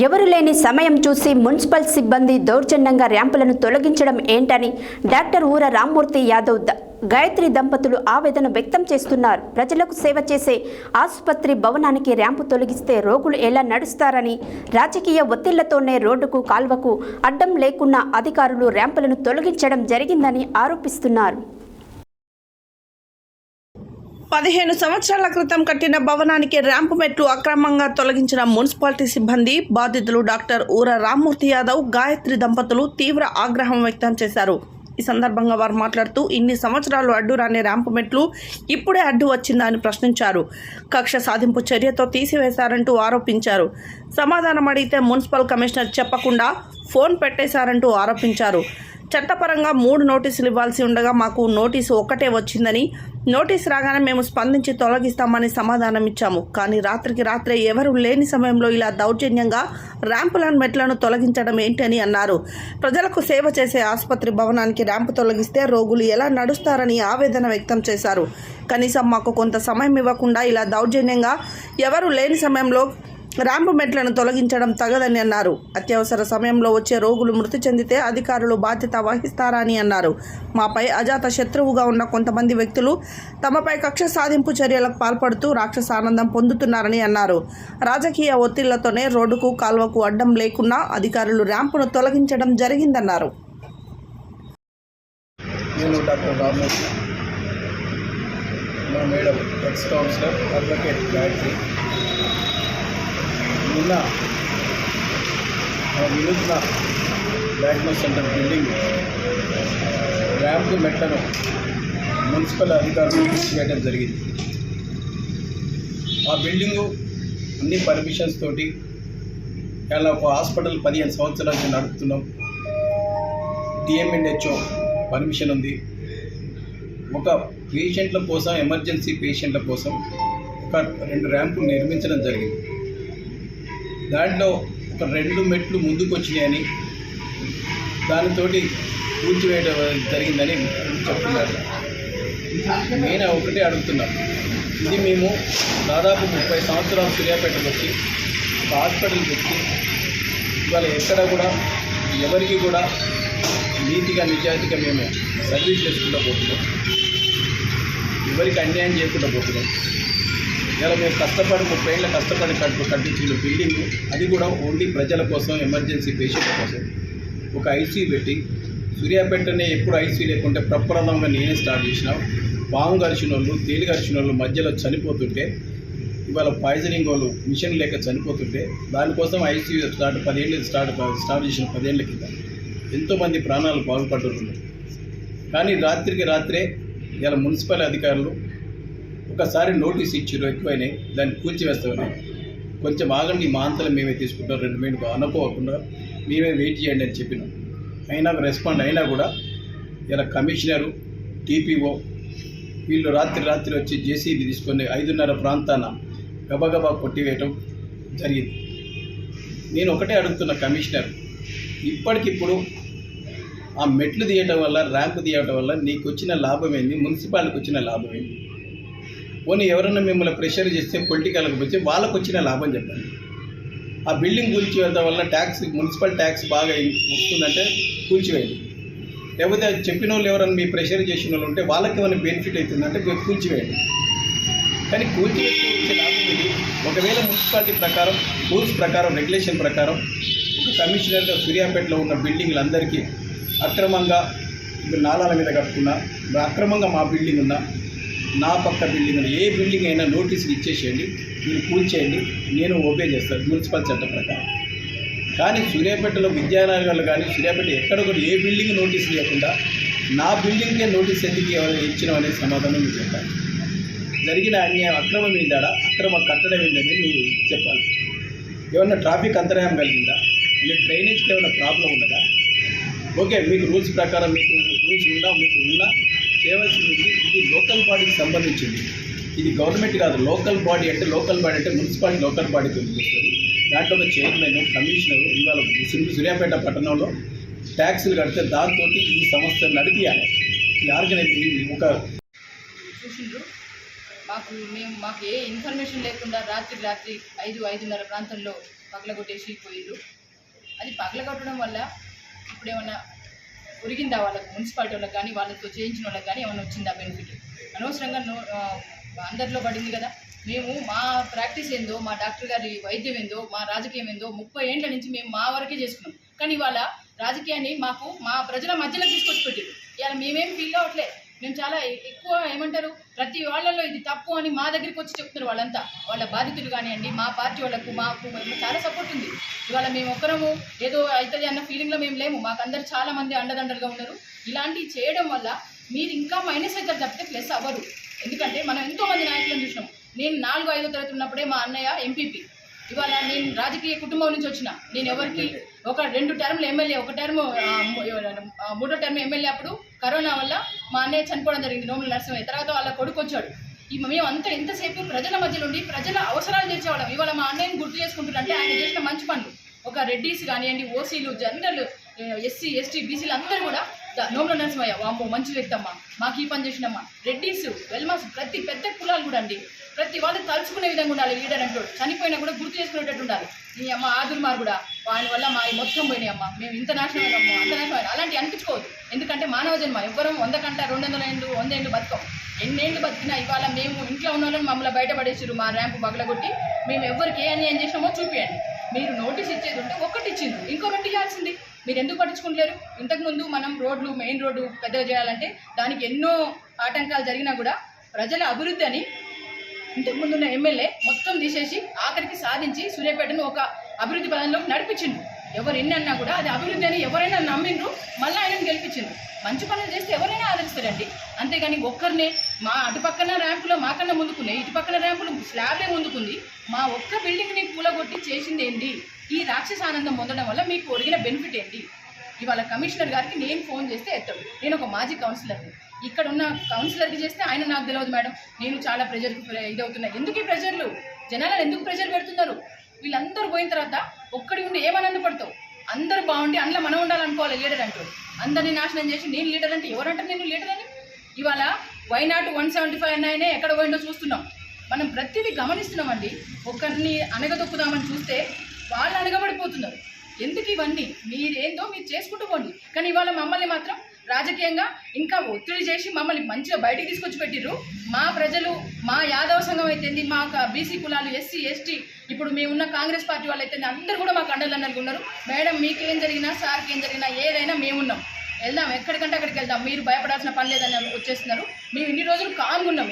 ఎవరు లేని సమయం చూసి మున్సిపల్ సిబ్బంది దౌర్జన్యంగా ర్యాంపులను తొలగించడం ఏంటని డాక్టర్ ఊర రామ్మూర్తి యాదవ్ ద- గాయత్రి దంపతులు ఆవేదన వ్యక్తం చేస్తున్నారు. ప్రజలకు సేవ చేసే ఆసుపత్రి భవనానికి ర్యాంపు తొలగిస్తే రోగులు ఎలా నడుస్తారని రాజకీయ ఒత్తిళ్ళతోనే రోడ్డుకు కాల్వకు అడ్డం లేకున్నా అధికారులు ర్యాంపులను తొలగించడం జరిగిందని ఆరోపిస్తున్నారు. పదిహేను సంవత్సరాల క్రితం కట్టిన భవనానికి ర్యాంపు మెట్లు అక్రమంగా తొలగించిన మున్సిపాలిటీ సిబ్బంది బాధితులు డాక్టర్ ఊర రామ్మూర్తి యాదవ్ గాయత్రి దంపతులు తీవ్ర ఆగ్రహం వ్యక్తం చేశారు. ఈ సందర్భంగా వారు మాట్లాడుతూ ఇన్ని సంవత్సరాలు అడ్డు రాని ర్యాంపు మెట్లు ఇప్పుడే అడ్డు వచ్చిందా అని ప్రశ్నించారు. కక్ష సాధింపు చర్యతో తీసివేశారంటూ ఆరోపించారు. సమాధానం అడిగితే మున్సిపల్ కమిషనర్ చెప్పకుండా ఫోన్ పెట్టేశారంటూ ఆరోపించారు. చట్టపరంగా మూడు నోటీసులు ఇవ్వాల్సి ఉండగా మాకు నోటీసు ఒక్కటే వచ్చిందని నోటీస్ రాగానే మేము స్పందించి తొలగిస్తామని సమాధానం ఇచ్చాము. కానీ రాత్రికి రాత్రే ఎవరు లేని సమయంలో ఇలా దౌర్జన్యంగా ర్యాంపులను మెట్లను తొలగించడం ఏంటని అన్నారు. ప్రజలకు సేవ చేసే ఆసుపత్రి భవనానికి ర్యాంపు తొలగిస్తే రోగులు ఎలా నడుస్తారని ఆవేదన వ్యక్తం చేశారు. కనీసం మాకు కొంత సమయం ఇవ్వకుండా ఇలా దౌర్జన్యంగా ఎవరు లేని సమయంలో ర్యాంపు మెట్లను తొలగించడం తగదని అన్నారు. అత్యవసర సమయంలో వచ్చే రోగులు మృతి చెందితే అధికారులు బాధ్యత వహిస్తారా అని అన్నారు. మాపై అజాత శత్రువుగా ఉన్న కొంతమంది వ్యక్తులు తమపై కక్ష సాధింపు చర్యలకు పాల్పడుతూ రాక్షస ఆనందం పొందుతున్నారని అన్నారు. రాజకీయ ఒత్తిళ్ళతోనే రోడ్డుకు కాల్వకు అడ్డం లేకున్నా అధికారులు ర్యాంపును తొలగించడం జరిగిందన్నారు. నేను డాక్టర్ మా madam ex councillor advocate Gayatri. నిన్న మా Vinutna diagnose centre building ramp మెట్లను municipal అధికారులు చేయడం జరిగింది. ఆ బిల్డింగు అన్ని పర్మిషన్స్ తోటి ఇలా ఒక హాస్పిటల్ పదిహేను సంవత్సరాల నుంచి నడుపుతున్నాం. డిఎంఎన్హెచ్ఓ పర్మిషన్ ఉంది. ఒక పేషెంట్ల కోసం ఎమర్జెన్సీ పేషెంట్ల కోసం ఒక రెండు ర్యాంపులు నిర్మించడం జరిగింది. దాంట్లో ఒక రెండు మెట్లు ముందుకు వచ్చినాయని దానితోటి కూల్చివేయడం జరిగిందని చెప్తున్నారు. నేను ఒకటే అడుగుతున్నా. ఇది మేము దాదాపు ముప్పై సంవత్సరాలు సూర్యాపేటకు వచ్చి ఒక హాస్పిటల్ పెట్టి ఇవాళ ఎక్కడ కూడా ఎవరికి కూడా నీతిగా నిజాయితీగా మేము సర్వీస్ చేసుకుంటూ పోతున్నాం. ఎవరికి అన్యాయం చేయకుండా పోతున్నాం. ఇలా మేము కష్టపడి ముప్పై ఏళ్ళ కష్టపడి కట్టు కట్టించిన బిల్డింగ్ అది కూడా ఓన్లీ ప్రజల కోసం ఎమర్జెన్సీ పేషెంట్ కోసం. ఒక ఐసీయూ పెట్టి సూర్యాపేటనే ఎప్పుడు ఐసీయూ లేకుంటే ప్రప్రథమంగా నేనే స్టార్ట్ చేసిన. పాము గరిచిన వాళ్ళు తేలి గరిచిన వాళ్ళు మధ్యలో చనిపోతుంటే ఇవాళ పాయిజనింగ్ వాళ్ళు మిషన్ లేక చనిపోతుంటే దానికోసం ఐసీయూ స్టార్ట్ పదేళ్ళు స్టార్ట్ స్టార్ట్ చేసిన పదేళ్ళ కింద ఎంతోమంది ప్రాణాలు బాగుపడుతున్నారు కానీ రాత్రికి రాత్రే ఇలా మున్సిపల్ అధికారులు ఒకసారి నోటీస్ ఇచ్చారు ఎక్కువైనాయి దాన్ని కూల్చివేస్తామని. కొంచెం ఆగండి మా అంతలో మేమే తీసుకుంటాం రెండు మినిట్ అనుకోకుండా మేమే వెయిట్ చేయండి అని చెప్పినాం. అయినా రెస్పాండ్ అయినా కూడా ఇలా కమిషనరు టీపీఓ వీళ్ళు రాత్రి రాత్రి వచ్చి జేసీబీ తీసుకొని ఐదున్నర ప్రాంతాన గబగబా కొట్టివేయటం జరిగింది. నేను ఒకటే అడుగుతున్న కమిషనర్ ఇప్పటికిప్పుడు ఆ మెట్లు తీయటం వల్ల ర్యాంపు తీయటం వల్ల నీకు వచ్చిన లాభం ఏంది? మున్సిపాలిటీకి వచ్చిన లాభం ఏంది? పోనీ ఎవరైనా మిమ్మల్ని ప్రెషర్ చేస్తే పొలిటికల్కి వచ్చి వాళ్ళకు వచ్చిన లాభం చెప్పండి. ఆ బిల్డింగ్ కూల్చివేయడం వల్ల ట్యాక్స్ మున్సిపల్ ట్యాక్స్ బాగా వస్తుందంటే కూల్చివేయండి. లేకపోతే అది చెప్పిన వాళ్ళు ఎవరైనా మీ ప్రెషర్ చేసిన వాళ్ళు ఉంటే వాళ్ళకి ఏమైనా బెనిఫిట్ అవుతుందంటే మీరు కూల్చివేయండి. కానీ కూల్చివేస్తే వచ్చే లాభం ఇది ఒకవేళ మున్సిపాలిటీ ప్రకారం రూల్స్ ప్రకారం రెగ్యులేషన్ ప్రకారం ఒక కమిషనర్గా సూర్యాపేటలో ఉన్న బిల్డింగ్లందరికీ అక్రమంగా ఇప్పుడు నాలాల మీద కట్టుకున్నా అక్రమంగా మా బిల్డింగ్ ఉన్నా నా పక్క బిల్డింగ్ ఏ బిల్డింగ్ అయినా నోటీసులు ఇచ్చేసేయండి మీరు కూల్చేయండి నేను ఓపే చేస్తాను మున్సిపల్ చట్టం ప్రకారం. కానీ సూర్యాపేటలో విద్యానగర్లు కానీ సూర్యాపేట ఎక్కడ కూడా ఏ బిల్డింగ్ నోటీస్ లేకుండా నా బిల్డింగ్కే నోటీస్ ఎందుకు ఎవరు ఇచ్చినావు అనే సమాధానం నువ్వు చెప్పాలి. జరిగిన అన్యాయం అక్రమం ఏందాడా అక్రమ కట్టడం ఏందని నువ్వు చెప్పాలి. ఏమన్నా ట్రాఫిక్ అంతరాయం కలిగిందా? మీకు డ్రైనేజ్కి ఏమైనా ప్రాబ్లం ఉన్నదా? ఓకే మీకు రూల్స్ ప్రకారం మీకు రూల్స్ ఉందా మీకు ఉందా? చేయవలసింది ఇది లోకల్ బాడీకి సంబంధించింది. ఇది గవర్నమెంట్ కాదు లోకల్ బాడీ అంటే లోకల్ బాడీ అంటే మున్సిపాలిటీ లోకల్ బాడీ కిందకి దాంట్లో ఒక చైర్మన్ కమిషనర్ ఇవాళ సింధు సూర్యాపేట పట్టణంలో ట్యాక్సులు కడితే దాంతో ఈ సంస్థ నడిపియాలి. ఈ ఆర్గనైజ్ ఒక చూసిండ్రు? మాకు మేము మాకు ఏ ఇన్ఫర్మేషన్ లేకుండా రాత్రి రాత్రి ఐదు ఐదున్నర ప్రాంతంలో పగలగొట్టేసి పోయిండ్రు. అది పగలగొట్టడం వల్ల ఇప్పుడేమన్నా ఉరిగిందా వాళ్ళకి మున్సిపాలిటీ వాళ్ళకి కానీ వాళ్ళతో చేయించిన వాళ్ళకి కానీ ఏమైనా వచ్చిందా బెనిఫిట్ అనవసరంగా నో అందరిలో పడింది కదా. మేము మా ప్రాక్టీస్ ఏందో మా డాక్టర్ గారి వైద్యం ఏందో మా రాజకీయం ఏందో ముప్పై ఏండ్ల నుంచి మేము మా వరకే చేసుకున్నాం. కానీ ఇవాళ రాజకీయాన్ని మాకు మా ప్రజల మధ్యలో తీసుకొచ్చి పెట్టారు ఇవాళ మేమేం ఫీల్ అవ్వట్లేదు మేము చాలా ఎక్కువ ఏమంటారు ప్రతి వాళ్ళల్లో ఇది తప్పు అని మా దగ్గరికి వచ్చి చెప్తున్నారు వాళ్ళంతా. వాళ్ళ బాధితులు కానివ్వండి మా పార్టీ వాళ్ళకు మాకు చాలా సపోర్ట్ ఉంది. ఇవాళ మేము ఒక్కరము ఏదో అవుతుంది అన్న ఫీలింగ్లో మేము లేము. మాకు అందరు చాలా మంది అండదండలుగా ఉన్నారు. ఇలాంటివి చేయడం వల్ల మీరు ఇంకా మైనస్ అవుతారు తప్పితే ప్లస్ అవ్వరు. ఎందుకంటే మనం ఎంతో మంది నాయకులను చూసినాం. నేను నాలుగు ఐదో తరగతి ఉన్నప్పుడే మా అన్నయ్య ఎంపీపీ ఇవాళ నేను రాజకీయ కుటుంబం నుంచి వచ్చిన. నేను ఎవరికి ఒక రెండు టర్మ్లు ఎమ్మెల్యే ఒక టర్మ్ మూడో టర్మ్ ఎమ్మెల్యే అప్పుడు కరోనా వల్ల మా అన్నయ్య చనిపోవడం జరిగింది నోముల నరసింహయ్య. తర్వాత వాళ్ళ కొడుకు వచ్చాడు. ఈ మేము అంతా ఎంతసేపు ప్రజల మధ్యలో ఉండి ప్రజల అవసరాలు తీర్చేవాళ్ళం. ఇవాళ మా అన్నయ్యని గుర్తు చేసుకుంటున్నారంటే ఆయన చేసిన మంచి పనులు. ఒక రెడ్డీస్ కానివ్వండి ఓసీలు జనరల్ ఎస్సీ ఎస్టీ బీసీలు అందరూ కూడా నోములు నోముల నరసింహయ్య మంచి వ్యక్తమ్మ. మాకు ఈ పని చేసినమ్మా రెడ్డిస్ వెల్మాస్ ప్రతి పెద్ద కులాలు కూడా అండి. ప్రతి వాళ్ళు తలుచుకునే విధంగా ఉండాలి లీడర్ అంటాడు చనిపోయినా కూడా గుర్తు చేసుకునేటట్టు ఉండాలి. నీ అమ్మ ఆదుర్మార్ కూడా. వాని వల్ల మా మొత్తం పోయినాయి అమ్మ. మేము ఇంత నాశనం అయినాము అంత నాశనం అయినా అలాంటి అనిపించుకోవద్దు. ఎందుకంటే మానవ జన్మ ఎవ్వరం వంద కంట రెండు వందల ఏళ్ళు వంద ఏళ్ళు బతకం. ఎన్నేళ్ళు బతికినా ఇవాళ మేము ఇంట్లో ఉన్న వాళ్ళని మమ్మల్ని బయటపడేసారు మా ర్యాంపు పగలగొట్టి. మేము ఎవరికి ఏ అన్యాయం చేసినామో చూపియండి. మీరు నోటీస్ ఇచ్చేది ఉంటే ఒకటి ఇచ్చింది ఇంకో రెండు ఇవ్వాల్సింది. మీరు ఎందుకు పట్టించుకుంటలేరు? ఇంతకుముందు మనం రోడ్లు మెయిన్ రోడ్డు పెద్దగా చేయాలంటే దానికి ఎన్నో ఆటంకాలు జరిగినా కూడా ప్రజల అభివృద్ధి అని ఇంతకు ముందున్న ఎమ్మెల్యే మొత్తం తీసేసి ఆఖరికి సాధించి సూర్యాపేటను ఒక అభివృద్ధి పదంలోకి నడిపించిండు ఎవరు ఎన్ని అన్నా కూడా అది అభివృద్ధి అని ఎవరైనా నమ్మిండ్రు మళ్ళీ ఆయనను గెలిపించిండ్రు. మంచి పనులు చేస్తే ఎవరైనా ఆదరిస్తారండి. అంతేగాని ఒక్కరినే మా అటు పక్కన ర్యాంపులో మాకన్నా ముందుకున్నాయి ఇటు పక్కన ర్యాంపులు స్లాబే ముందుకుంది. మా ఒక్క బిల్డింగ్ని కూలగొట్టి చేసింది ఏంటి? ఈ రాక్షస ఆనందం పొందడం వల్ల మీకు ఒరిగిన బెనిఫిట్ ఏంటి? ఇవాళ కమిషనర్ గారికి నేను ఫోన్ చేస్తే ఎత్తాడు. నేను ఒక మాజీ కౌన్సిలర్ని. ఇక్కడ ఉన్న కౌన్సిలర్కి చేస్తే ఆయన నాకు తెలియదు మేడం. నేను చాలా ప్రెజర్కి ఇదవుతున్నా. ఎందుకు ఈ ప్రెజర్లు జనాలను ఎందుకు ప్రెజర్ పెడుతున్నారు? వీళ్ళందరూ పోయిన తర్వాత ఒక్కడి ఉండి ఏమని పడతావు అందరూ బాగుండి అందులో మనం ఉండాలనుకోవాలి లీడర్ అంటూ. అందరినీ నాశనం చేసి నేను లీడర్ అంటే ఎవరంటారు నేను లీడర్ అని? ఇవాళ why not one seventy five అన్నాయనే ఎక్కడ పోయిందో చూస్తున్నాం. మనం ప్రతిదీ గమనిస్తున్నామండి. ఒకరిని అనగదొక్కుదామని చూస్తే వాళ్ళు అనగబడిపోతున్నారు. ఎందుకు ఇవన్నీ? మీరేందో మీరు చేసుకుంటూ పోండి. కానీ ఇవాళ మమ్మల్ని మాత్రం రాజకీయంగా ఇంకా ఒత్తిడి చేసి మమ్మల్ని మంచిగా బయటికి తీసుకొచ్చి పెట్టిర్రు. మా ప్రజలు మా యాదవ సంఘం అయితేంది మా బీసీ కులాలు ఎస్సీ ఎస్టీ ఇప్పుడు మేమున్న కాంగ్రెస్ పార్టీ వాళ్ళు అయితే అందరూ కూడా మాకు అండలు ఉన్నారు. మేడం మీకేం జరిగినా సార్కి ఏం జరిగినా ఏదైనా మేమున్నాం వెళ్దాం ఎక్కడికంటే అక్కడికి వెళ్దాం. మీరు భయపడాల్సిన పని లేదని వచ్చేస్తున్నారు. మేము ఇన్ని రోజులు కామ్గా ఉన్నాం.